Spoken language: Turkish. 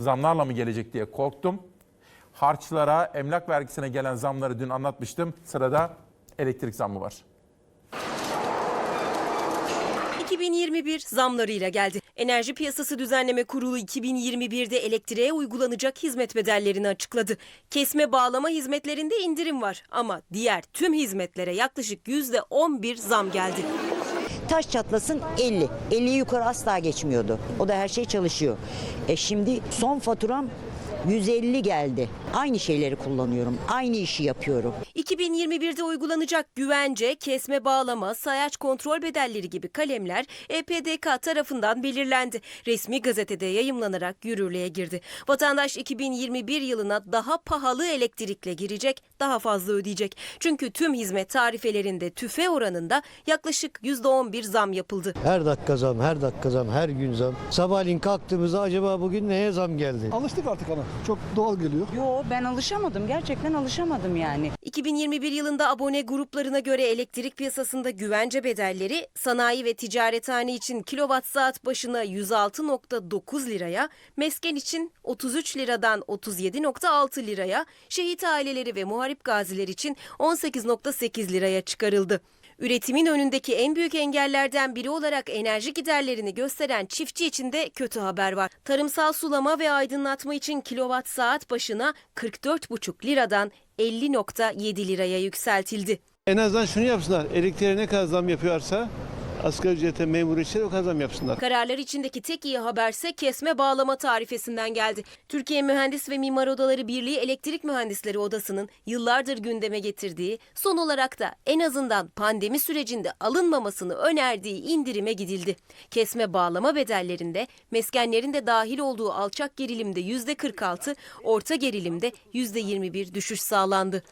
Zamlarla mı gelecek diye korktum. Harçlara, emlak vergisine gelen zamları dün anlatmıştım. Sırada elektrik zammı var. 2021 zamlarıyla geldi. Enerji Piyasası Düzenleme Kurulu 2021'de elektriğe uygulanacak hizmet bedellerini açıkladı. Kesme bağlama hizmetlerinde indirim var ama diğer tüm hizmetlere yaklaşık %11 zam geldi. Taş çatlasın 50. 50'yi yukarı asla geçmiyordu. O da her şey çalışıyor. E şimdi son faturam 150 geldi. Aynı şeyleri kullanıyorum. Aynı işi yapıyorum. 2021'de uygulanacak güvence, kesme bağlama, sayaç kontrol bedelleri gibi kalemler EPDK tarafından belirlendi. Resmi gazetede yayımlanarak yürürlüğe girdi. Vatandaş 2021 yılına daha pahalı elektrikle girecek, daha fazla ödeyecek. Çünkü tüm hizmet tarifelerinde tüfe oranında yaklaşık %11 zam yapıldı. Her dakika zam, her dakika zam, her gün zam. Sabahleyin kalktığımızda acaba bugün neye zam geldi? Alıştık artık ona. Çok doğal geliyor. Yo ben alışamadım. Gerçekten alışamadım yani. 2021 yılında abone gruplarına göre elektrik piyasasında güvence bedelleri sanayi ve ticarethane için kilowatt saat başına 106.9 liraya, mesken için 33 liradan 37.6 liraya, şehit aileleri ve muharip gaziler için 18.8 liraya çıkarıldı. Üretimin önündeki en büyük engellerden biri olarak enerji giderlerini gösteren çiftçi için de kötü haber var. Tarımsal sulama ve aydınlatma için kilowatt saat başına 44,5 liradan 50.7 liraya yükseltildi. En azından şunu yapsınlar. Elektriğe ne kadar zam yapıyorsa asgari ücrete memur işleri o kadar zam yapsınlar. Kararlar içindeki tek iyi haberse kesme bağlama tarifesinden geldi. Türkiye Mühendis ve Mimar Odaları Birliği Elektrik Mühendisleri Odası'nın yıllardır gündeme getirdiği, son olarak da en azından pandemi sürecinde alınmamasını önerdiği indirime gidildi. Kesme bağlama bedellerinde meskenlerin de dahil olduğu alçak gerilimde %46, orta gerilimde %21 düşüş sağlandı.